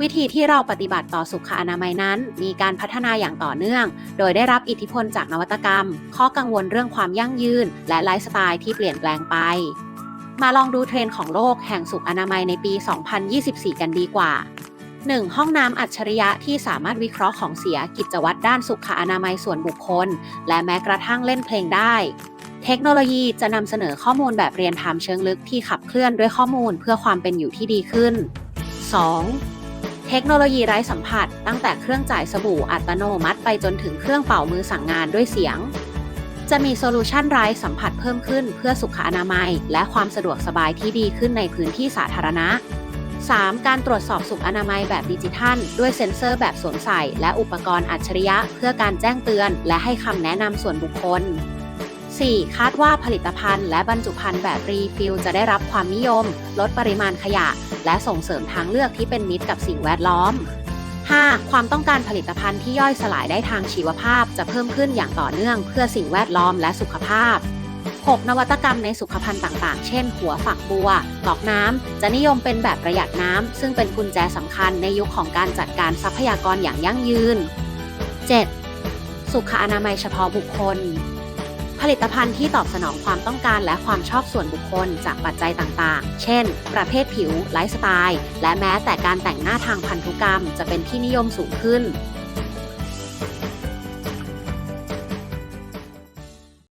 วิธีที่เราปฏิบัติต่อสุขอนามัยนั้น มีการพัฒนาอย่างต่อเนื่อง โดยได้รับอิทธิพลจากนวัตกรรม ข้อกังวลเรื่องความยั่งยืน และไลฟ์สไตล์ที่เปลี่ยนแปลงไป มาลองดูเทรนด์ของโลกแห่งสุขอนามัยในปี 2024 กันดีกว่า 1. ห้องน้ำอัจฉริยะที่สามารถวิเคราะห์ของเสียกิจวัตรด้านสุขอนามัยส่วนบุคคล และแม้กระทั่งเล่นเพลงได้ เทคโนโลยีจะนำเสนอข้อมูลแบบเรียนไทม์เชิงลึกที่ขับเคลื่อนด้วยข้อมูลเพื่อความเป็นอยู่ที่ดีขึ้น 2. เทคโนโลยีไร้สัมผัส ตั้งแต่เครื่องจ่ายสบู่อัตโนมัติไปจนถึงเครื่องเป่ามือสั่งงานด้วยเสียง จะมีโซลูชันไร้สัมผัสเพิ่มขึ้นเพื่อสุขอนามัย และความสะดวกสบายที่ดีขึ้นในพื้นที่สาธารณะ 3. การตรวจสอบสุขอนามัยแบบดิจิทัล ด้วยเซ็นเซอร์แบบสวมใส่ และอุปกรณ์อัจฉริยะ เพื่อการแจ้งเตือน และให้คำแนะนำส่วนบุคคล 4. คาดว่าผลิตภัณฑ์และบรรจุภัณฑ์แบบรีฟิลจะได้รับความนิยม ลดปริมาณขยะ และส่งเสริมทางเลือกที่เป็นมิตรกับสิ่งแวดล้อม 5. ความต้องการผลิตภัณฑ์ที่ย่อยสลายได้ทางชีวภาพจะเพิ่มขึ้นอย่างต่อเนื่องเพื่อสิ่งแวดล้อมและสุขภาพ 6. นวัตกรรมในสุขภัณฑ์ต่างๆ เช่น หัวฝักบัวหลอกน้ำ จะนิยมเป็นแบบประหยัดน้ำ ซึ่งเป็นกุญแจสำคัญในยุคของการจัดการทรัพยากรอย่างยั่งยืน 7. สุขอนามัยเฉพาะบุคคล ผลิตภัณฑ์ที่ตอบสนองความต้องการและความชอบส่วนบุคคลจากปัจจัยต่างๆ เช่น ประเภทผิว ไลฟ์สไตล์ และแม้แต่การแต่งหน้าทางพันธุกรรม จะเป็นที่นิยมสูงขึ้น